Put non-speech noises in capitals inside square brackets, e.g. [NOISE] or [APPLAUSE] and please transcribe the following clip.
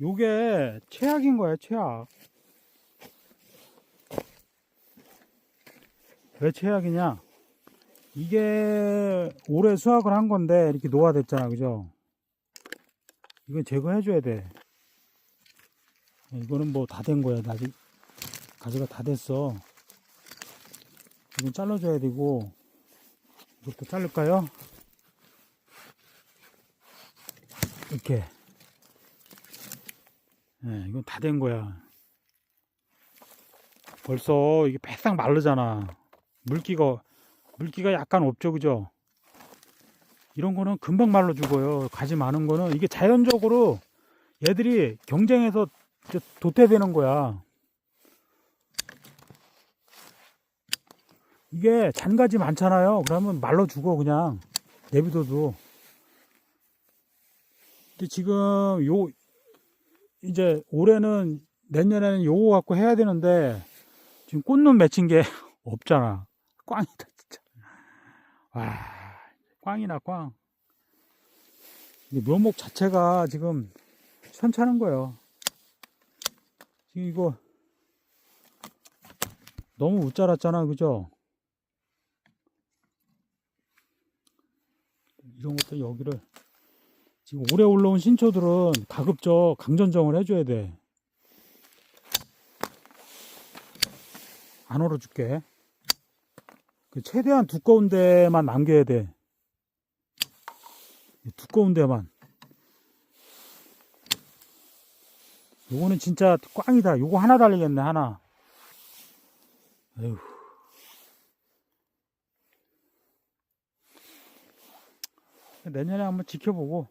요게 최악인 거야, 최악. 왜 최악이냐? 이게 올해 수확을 한 건데 이렇게 노화됐잖아, 그죠? 이건 제거해줘야 돼. 이거는 뭐 다 된 거야, 아직. 가지가 다 됐어. 이건 잘라줘야 되고, 이것도 자를까요? 이렇게. 예, 이건 다 된 거야. 벌써 이게 바싹 마르잖아. 물기가, 물기가 약간 없죠, 그죠? 이런 거는 금방 말라 죽어요. 가지 많은 거는 이게 자연적으로 얘들이 경쟁해서 도태되는 거야. 이게 잔가지 많잖아요. 그러면 말라 죽어, 그냥. 내비둬도. 근데 지금 요, 이제 올해는 내년에는 요거 갖고 해야 되는데 지금 꽃눈 맺힌 게 [LAUGHS] 없잖아. 꽝이다, 진짜. 와, 꽝이나 꽝. 이 묘목 자체가 지금 현찮은 거예요. 지금 이거 너무 웃자랐잖아, 그죠? 이런 것들 여기를 지금 올해 올라온 신초들은 가급적 강전정을 해줘야 돼. 안 얼어줄게. 그 최대한 두꺼운 데만 남겨야 돼. 두꺼운 데만. 요거는 진짜 꽝이다. 요거 하나 달리겠네, 하나. 에휴. 내년에 한번 지켜보고